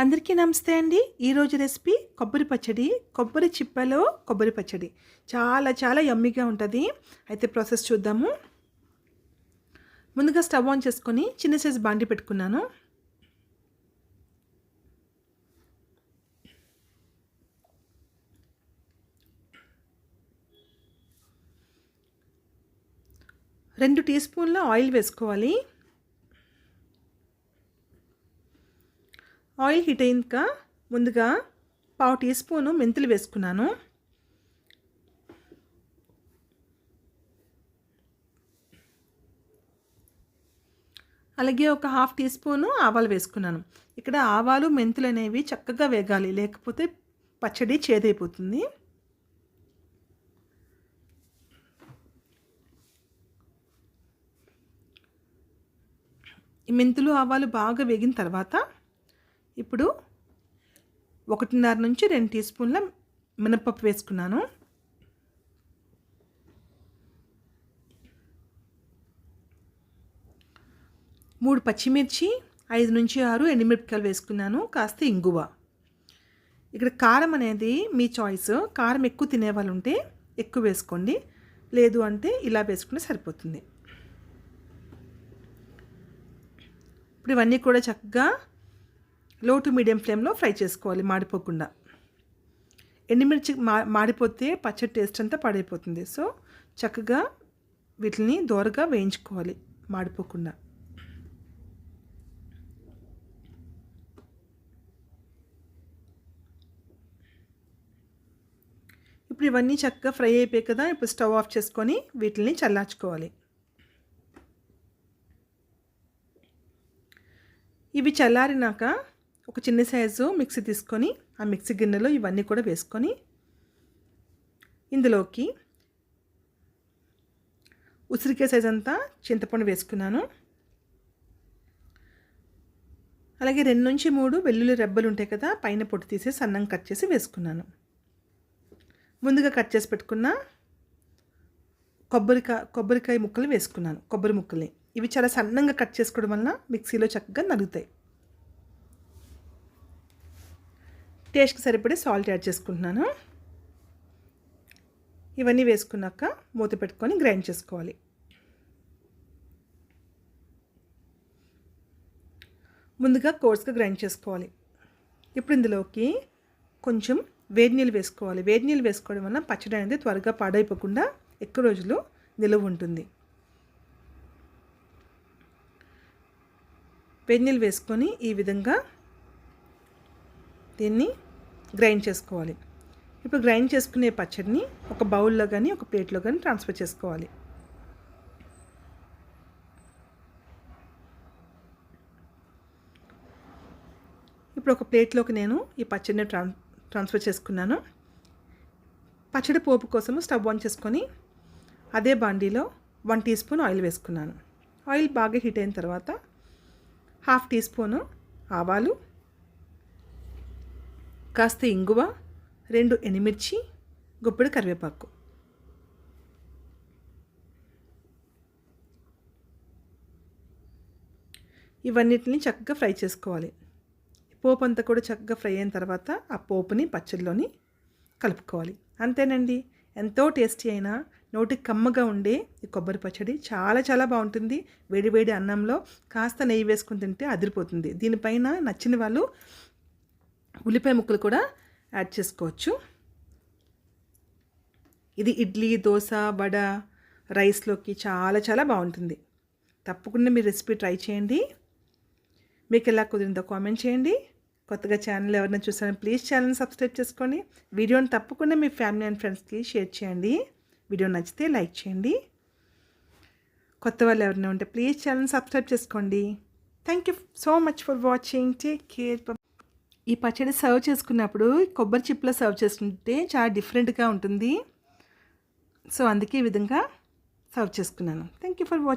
అందరికీ నమస్తే అండి. ఈరోజు రెసిపీ కొబ్బరి పచ్చడి కొబ్బరి చిప్పలో కొబ్బరి పచ్చడి. చాలా చాలా యమ్మీగా ఉంటుంది. అయితే ప్రాసెస్ చూద్దాము. ముందుగా స్టవ్ ఆన్ చేసుకొని చిన్న సైజు బాండి పెట్టుకున్నాను. రెండు టీ స్పూన్ల ఆయిల్ వేసుకోవాలి. ఆయిల్ హీట్ అయిందిక ముందుగా పావు టీ స్పూను మెంతులు వేసుకున్నాను. అలాగే ఒక హాఫ్ టీ స్పూను ఆవాలు వేసుకున్నాను. ఇక్కడ ఆవాలు మెంతులు అనేవి చక్కగా వేగాలి లేకపోతే పచ్చడి చేదైపోతుంది. ఈ మెంతులు ఆవాలు బాగా వేగిన తర్వాత ఇప్పుడు ఒకటిన్నర నుంచి రెండు టీ స్పూన్ల మినపప్పు వేసుకున్నాను. మూడు పచ్చిమిర్చి ఐదు నుంచి ఆరు ఎండుమిరపకాయలు వేసుకున్నాను కాస్త ఇంగువ. ఇక్కడ కారం అనేది మీ చాయిస్. కారం ఎక్కువ తినే వాళ్ళు ఉంటే ఎక్కువ వేసుకోండి. లేదు అంటే ఇలా వేసుకుంటే సరిపోతుంది. ఇప్పుడు ఇవన్నీ కూడా చక్కగా లో టు మీడియం ఫ్లేమ్లో ఫ్రై చేసుకోవాలి మాడిపోకుండా. ఎండుమిర్చి మా మాడిపోతే పచ్చడి టేస్ట్ అంతా పడైపోతుంది. సో చక్కగా వీటిని దోరగా వేయించుకోవాలి మాడిపోకుండా. ఇప్పుడు ఇవన్నీ చక్కగా ఫ్రై అయిపోయాయి కదా ఇప్పుడు స్టవ్ ఆఫ్ చేసుకొని వీటిని చల్లార్చుకోవాలి. ఇవి చల్లారినాక ఒక చిన్న సైజు మిక్సీ తీసుకొని ఆ మిక్సీ గిన్నెలో ఇవన్నీ కూడా వేసుకొని ఇందులోకి ఉసిరికాయ సైజ్ అంతా చింతపండు వేసుకున్నాను. అలాగే రెండు నుంచి మూడు వెల్లుల్లి రెబ్బలు ఉంటాయి కదా పైన పొట్టు తీసి సన్నం కట్ చేసి వేసుకున్నాను. ముందుగా కట్ చేసి పెట్టుకున్న కొబ్బరికాయ కొబ్బరికాయ ముక్కలు వేసుకున్నాను కొబ్బరి ముక్కల్ని ఇవి చాలా సన్నంగా కట్ చేసుకోవడం వలన మిక్సీలో చక్కగా నలుగుతాయి. టేస్ట్కి సరిపడే సాల్ట్ యాడ్ చేసుకుంటున్నాను. ఇవన్నీ వేసుకున్నాక మూత పెట్టుకొని గ్రైండ్ చేసుకోవాలి. ముందుగా కోర్స్గా గ్రైండ్ చేసుకోవాలి. ఇప్పుడు ఇందులోకి కొంచెం వేడి నీళ్ళు వేసుకోవాలి. వేడి నీళ్ళు వేసుకోవడం వల్ల పచ్చడి అనేది త్వరగా పాడైపోకుండా ఎక్కువ రోజులు నిలువ ఉంటుంది. వేడి నీళ్ళు వేసుకొని ఈ విధంగా దీన్ని గ్రైండ్ చేసుకోవాలి. ఇప్పుడు గ్రైండ్ చేసుకునే పచ్చడిని ఒక బౌల్లో కానీ ఒక ప్లేట్లో కానీ ట్రాన్స్ఫర్ చేసుకోవాలి. ఇప్పుడు ఒక ప్లేట్లోకి నేను ఈ పచ్చడిని ట్రాన్ ట్రాన్స్ఫర్ చేసుకున్నాను. పచ్చడి పోపు కోసము స్టవ్ ఆన్ చేసుకొని అదే బాండీలో వన్ టీ స్పూన్ ఆయిల్ వేసుకున్నాను. ఆయిల్ బాగా హీట్ అయిన తర్వాత హాఫ్ టీ స్పూను ఆవాలు కాస్త ఇంగువ రెండు ఎనిమిర్చి గుప్పెడు కరివేపాకు. ఇవన్నిటిని చక్కగా ఫ్రై చేసుకోవాలి. పోపు అంతా కూడా చక్కగా ఫ్రై అయిన తర్వాత ఆ పోపుని పచ్చడిలోని కలుపుకోవాలి. అంతేనండి. ఎంతో టేస్టీ అయినా నోటికి కమ్మగా ఉండే ఈ కొబ్బరి పచ్చడి చాలా చాలా బాగుంటుంది. వేడి వేడి అన్నంలో కాస్త నెయ్యి వేసుకుని తింటే అదిరిపోతుంది. దీనిపైన నచ్చిన వాళ్ళు ఉల్లిపాయ ముక్కలు కూడా యాడ్ చేసుకోవచ్చు. ఇది ఇడ్లీ దోశ వడ రైస్లోకి చాలా చాలా బాగుంటుంది. తప్పకుండా మీ రెసిపీ ట్రై చేయండి. మీకు ఎలా కుదిరిందో కామెంట్ చేయండి. కొత్తగా ఛానల్ ఎవరైనా చూసారని ప్లీజ్ ఛానల్ని సబ్స్క్రైబ్ చేసుకోండి వీడియోని తప్పకుండా మీ ఫ్యామిలీ అండ్ ఫ్రెండ్స్కి షేర్ చేయండి. వీడియో నచ్చితే లైక్ చేయండి. కొత్త వాళ్ళు ఎవరైనా ఉంటే ప్లీజ్ ఛానల్ సబ్స్క్రైబ్ చేసుకోండి. Thank you so much for watching. Take care. ఈ పచ్చడి సర్వ్ చేసుకున్నప్పుడు కొబ్బరి చిప్పులో సర్వ్ చేసుకుంటే చాలా డిఫరెంట్గా ఉంటుంది. సో అందుకే ఈ విధంగా సర్వ్ చేసుకున్నాను. Thank you for watching